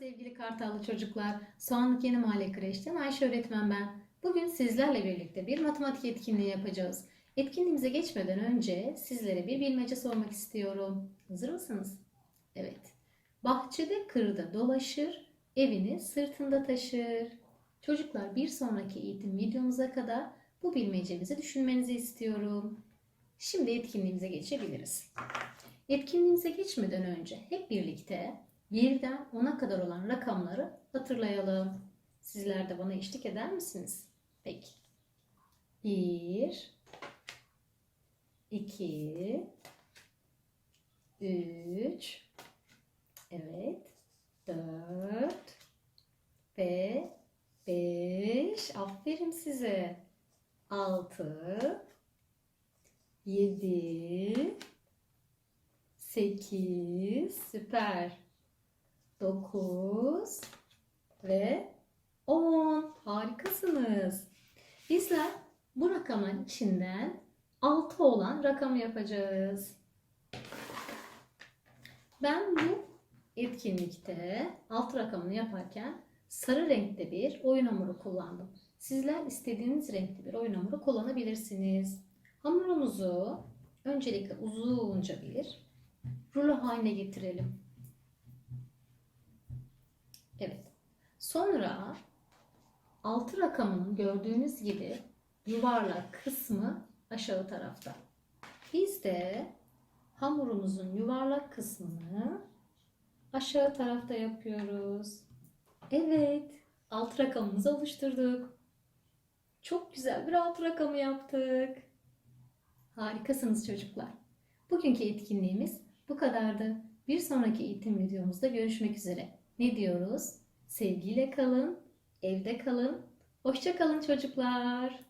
sevgili Kartallı çocuklar. Soğanlık Yeni Mahalle Kreş'ten Ayşe öğretmen ben. Bugün sizlerle birlikte bir matematik etkinliği yapacağız. Etkinliğimize geçmeden önce sizlere bir bilmece sormak istiyorum. Hazır mısınız? Evet. Bahçede kırda dolaşır, evini sırtında taşır. Çocuklar bir sonraki eğitim videomuza kadar bu bilmecemizi düşünmenizi istiyorum. Şimdi etkinliğimize geçebiliriz. Etkinliğimize geçmeden önce hep birlikte birden 10'a kadar olan rakamları hatırlayalım. Sizler de bana eşlik eder misiniz? Peki. 1 2 3 Evet. 4 ve 5 Aferin size. 6 7 8 süper. 9 ve 10 harikasınız. Bizler bu rakamın içinden 6 olan rakamı yapacağız. Ben bu etkinlikte 6 rakamını yaparken sarı renkte bir oyun hamuru kullandım. Sizler istediğiniz renkte bir oyun hamuru kullanabilirsiniz. Hamurumuzu öncelikle uzunca bir rulo haline getirelim. Evet. Sonra altı rakamının gördüğünüz gibi yuvarlak kısmı aşağı tarafta. Biz de hamurumuzun yuvarlak kısmını aşağı tarafta yapıyoruz. Evet, alt rakamımızı oluşturduk. Çok güzel bir alt rakamı yaptık. Harikasınız çocuklar. Bugünkü etkinliğimiz bu kadardı. Bir sonraki eğitim videomuzda görüşmek üzere. Ne diyoruz? Sevgiyle kalın, evde kalın. Hoşça kalın çocuklar.